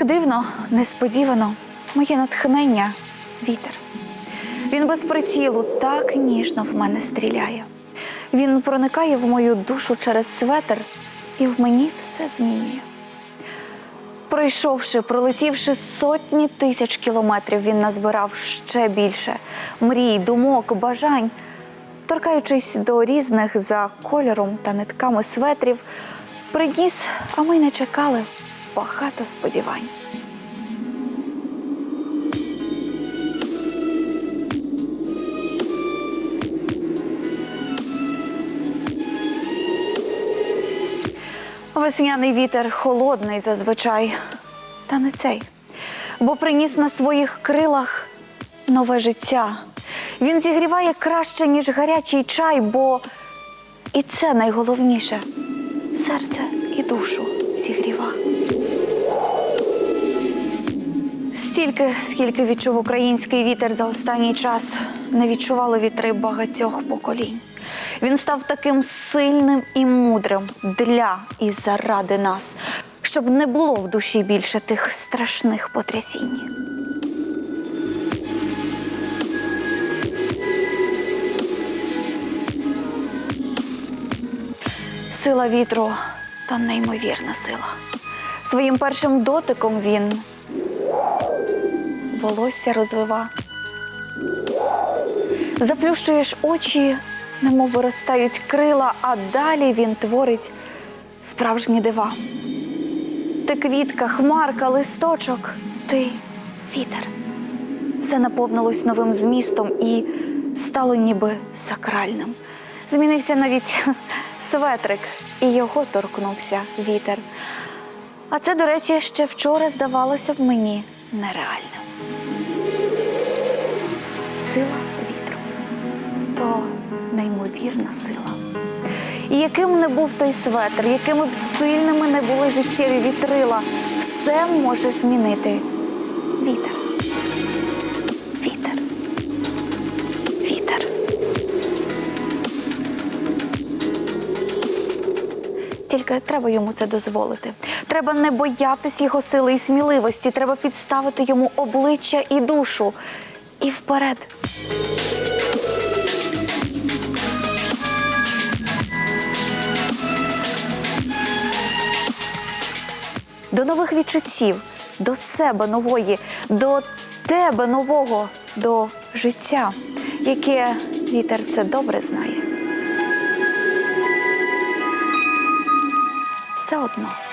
Так дивно, несподівано, моє натхнення вітер. Він без прицілу так ніжно в мене стріляє. Він проникає в мою душу через светр і в мені все змінює. Пройшовши, пролетівши сотні тисяч кілометрів, він назбирав ще більше мрій, думок, бажань. Торкаючись до різних за кольором та нитками светрів, приніс, а ми не чекали багато сподівань. Весняний вітер холодний зазвичай, та не цей, бо приніс на своїх крилах нове життя. Він зігріває краще, ніж гарячий чай, бо і це найголовніше серце і душу зігріва. Стільки, скільки відчув український вітер за останній час, не відчували вітри багатьох поколінь. Він став таким сильним і мудрим для і заради нас, щоб не було в душі більше тих страшних потрясінь. Сила вітру то неймовірна сила. Своїм першим дотиком він волосся розвива. Заплющуєш очі, немов виростають крила, а далі він творить справжні дива. Ти квітка, хмарка, листочок, ти вітер. Все наповнилось новим змістом і стало ніби сакральним. Змінився навіть светрик, і його торкнувся вітер. А це, до речі, ще вчора здавалося б мені нереальним. Сила вітру то неймовірна сила. І яким не був той светр, якими б сильними не були життєві вітрила, все може змінити вітер. Вітер. Вітер. Тільки треба йому це дозволити. Треба не боятись його сили і сміливості. Треба підставити йому обличчя і душу. І вперед. До нових відчуттів, до себе нової, до тебе нового, до життя, яке вітер це добре знає. Все одно